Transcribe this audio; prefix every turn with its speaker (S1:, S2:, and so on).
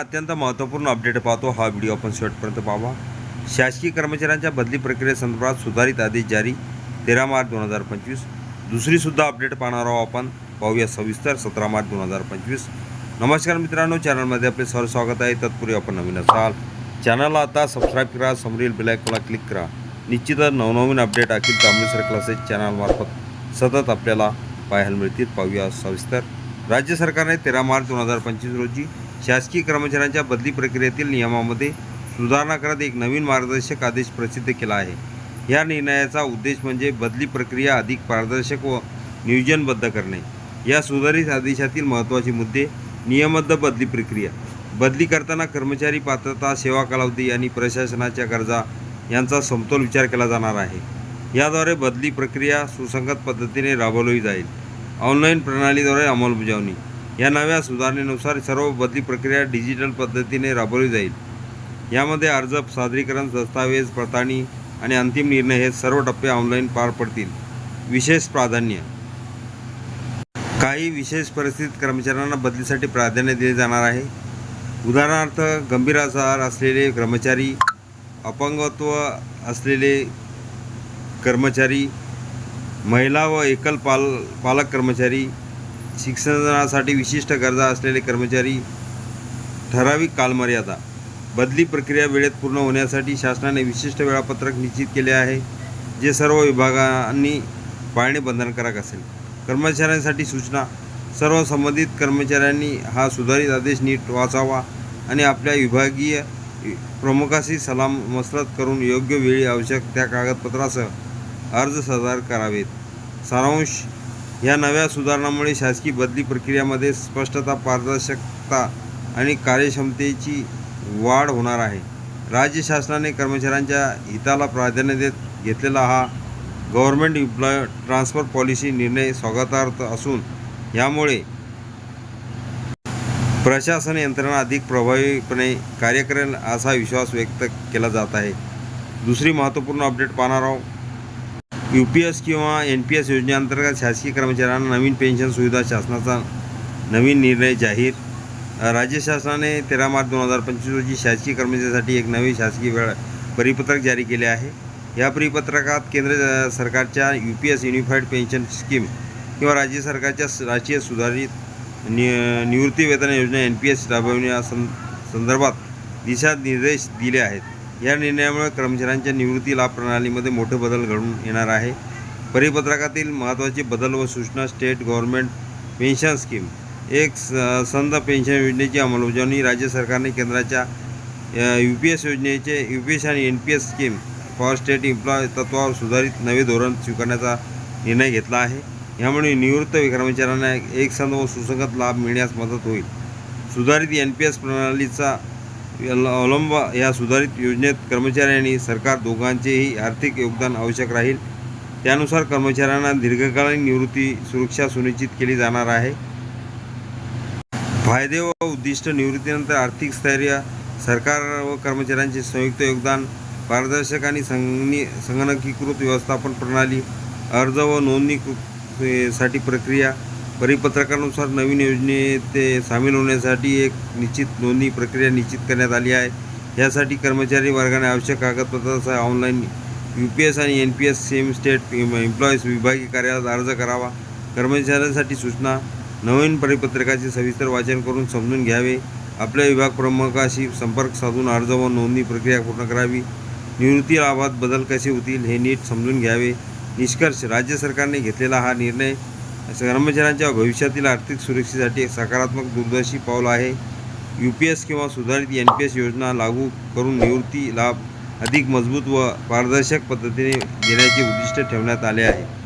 S1: अत्यंत महत्त्वपूर्ण अपडेट पाहतो. हा व्हिडिओ आपण शेवटपर्यंत पाहावा. शासकीय कर्मचाऱ्यांच्या बदली प्रक्रियेसंदर्भात सुधारित आदेश जारी तेरा मार्च दोन हजार पंचवीस. दुसरीसुद्धा अपडेट पाहणार आहोत आपण. पाहूया सविस्तर सतरा मार्च दोन हजार पंचवीस. नमस्कार मित्रांनो चॅनलमध्ये आपले सर स्वागत आहे. तत्पूर्वी आपण नवीन असाल चॅनलला आता सबस्क्राईब करा समोरील बेलायकॉनला क्लिक करा. निश्चितच नवनवीन अपडेट अखिल तांबेसर क्लासेस चॅनलमार्फत सतत आपल्याला पाहायला मिळतील. पाहूया सविस्तर. राज्य सरकारने तेरा मार्च दोन हजार पंचवीस रोजी शासकीय कर्मचाऱ्यांच्या बदली प्रक्रियेतील नियमामध्ये सुधारणा करत एक नवीन मार्गदर्शक आदेश प्रसिद्ध केला आहे. या निर्णयाचा उद्देश म्हणजे बदली प्रक्रिया अधिक पारदर्शक व नियोजनबद्ध करणे. या सुधारित आदेशातील महत्त्वाचे मुद्दे नियमबद्ध बदली प्रक्रिया. बदली करताना कर्मचारी पात्रता सेवा कालावधी आणि प्रशासनाच्या गरजा यांचा समतोल विचार केला जाणार आहे. याद्वारे बदली प्रक्रिया सुसंगत पद्धतीने राबवली जाईल. ऑनलाईन प्रणालीद्वारे अंमलबजावणी. या नव्या सुधारणेनुसार सर्व बदली प्रक्रिया डिजिटल पद्धतीने राबवली जाईल. यामध्ये अर्ज सादरीकरण दस्तावेज पडताळणी आणि अंतिम निर्णय हे सर्व टप्पे ऑनलाईन पार पडतील. विशेष प्राधान्य. काही विशेष परिस्थितीत कर्मचाऱ्यांना बदलीसाठी प्राधान्य दिले जाणार आहे. उदाहरणार्थ गंभीर आजार असलेले कर्मचारी अपंगत्व असलेले कर्मचारी महिला व एकल पाल पालक कर्मचारी शिक्षणासाठी विशिष्ट गरजा असलेले कर्मचारी ठराविक कालमर्यादा बदली प्रक्रिया वेळेत पूर्ण होण्यासाठी शासनाने विशिष्ट वेळापत्रक निश्चित केले आहे जे सर्व विभागांनी पाळणे बंधनकारक असेल. कर्मचाऱ्यांसाठी सूचना सर्व संबंधित कर्मचाऱ्यांनी हा सुधारित आदेश नीट वाचावा आणि आपल्या विभागीय प्रमुखाशी सलाम मसलत करून योग्य वेळी आवश्यक त्या कागदपत्रासह अर्ज सादर करावेत. सारांश या नव्या सुधारणामुळे शासकीय बदली प्रक्रियामध्ये स्पष्टता पारदर्शकता आणि कार्यक्षमतेची वाढ होणार आहे. राज्य शासनाने कर्मचाऱ्यांच्या हिताला प्राधान्य देत घेतलेला हा गव्हर्मेंट इम्प्लॉय ट्रान्सफर पॉलिसी निर्णय स्वागतार्थ असून यामुळे प्रशासन यंत्रणा अधिक प्रभावीपणे कार्य करेल असा विश्वास व्यक्त केला जात आहे. दुसरी महत्त्वपूर्ण अपडेट पाहणार आहोत. यू पी एस किंवा एन पी एस योजनेअंतर्गत शासकीय कर्मचाऱ्यांना नवीन पेन्शन सुविधा शासनाचा नवीन निर्णय जाहीर. राज्य शासनाने तेरा मार्च दोन हजार पंचवीस रोजी शासकीय कर्मचाऱ्यांसाठी एक नवीन शासकीय वेळ परिपत्रक जारी केले आहे. या परिपत्रकात केंद्र सरकारच्या U P S unified pension scheme किंवा राज्य सरकारच्या राष्ट्रीय सुधारित नि निवृत्ती वेतन योजना एन पी एस राबविण्या सं संदर्भात दिशानिर्देश दिले आहेत. या निर्णयामुळे कर्मचाऱ्यांच्या निवृत्ती लाभ प्रणालीमध्ये मोठे बदल घडून येणार आहे. परिपत्रकातील महत्त्वाचे बदल व सूचना स्टेट गव्हर्नमेंट पेन्शन स्कीम. एक स- संध पेन्शन योजनेची अंमलबजावणी राज्य सरकारने केंद्राच्या यू पी एस योजनेचे यू पी एस आणि N P S scheme for state employee तत्वावर सुधारित नवे धोरण स्वीकारण्याचा निर्णय घेतला आहे. यामुळे निवृत्त कर्मचाऱ्यांना एक संद व सुसंगत लाभ मिळण्यास मदत होईल. सुधारित एन पी एस प्रणालीचा अवलंब या सुधारित योजनेत कर्मचारी आणि सरकार दोघांचेही आर्थिक योगदान आवश्यक राहील. त्यानुसार कर्मचाऱ्यांना दीर्घकालीन निवृत्ती सुरक्षा सुनिश्चित केली जाणार आहे. फायदे व उद्दिष्ट निवृत्तीनंतर आर्थिक स्थैर्य सरकार व कर्मचाऱ्यांचे संयुक्त योगदान पारदर्शक आणि संगणी संगणकीकृत व्यवस्थापन प्रणाली अर्ज व नोंदणी कृ- साठी प्रक्रिया परिपत्रकानुसार नवीन योजनेत ते सामील होण्यासाठी एक निश्चित नोंदणी प्रक्रिया निश्चित करण्यात आली आहे. यासाठी कर्मचारी वर्गाने आवश्यक कागदपत्रासह ऑनलाईन यू पी एस आणि N P S same state employees विभागीय कार्यालयात अर्ज करावा. कर्मचाऱ्यांसाठी सूचना नवीन परिपत्रकाचे सविस्तर वाचन करून समजून घ्यावे. आपल्या विभाग प्रमुखाशी संपर्क साधून अर्ज व नोंदणी प्रक्रिया पूर्ण करावी. निवृत्ती लाभात बदल कसे होतील हे नीट समजून घ्यावे. निष्कर्ष राज्य सरकारने घेतलेला हा निर्णय कर्मचाऱ्यांच्या भविष्यातील आर्थिक सुरक्षेसाठी एक सकारात्मक दूरदर्शी पाऊल आहे. यू पी एस किंवा सुधारित एन पी एस योजना लागू करून निवृत्ती लाभ अधिक मजबूत व पारदर्शक पद्धतीने देण्याचे उद्दिष्ट ठेवण्यात आले आहे.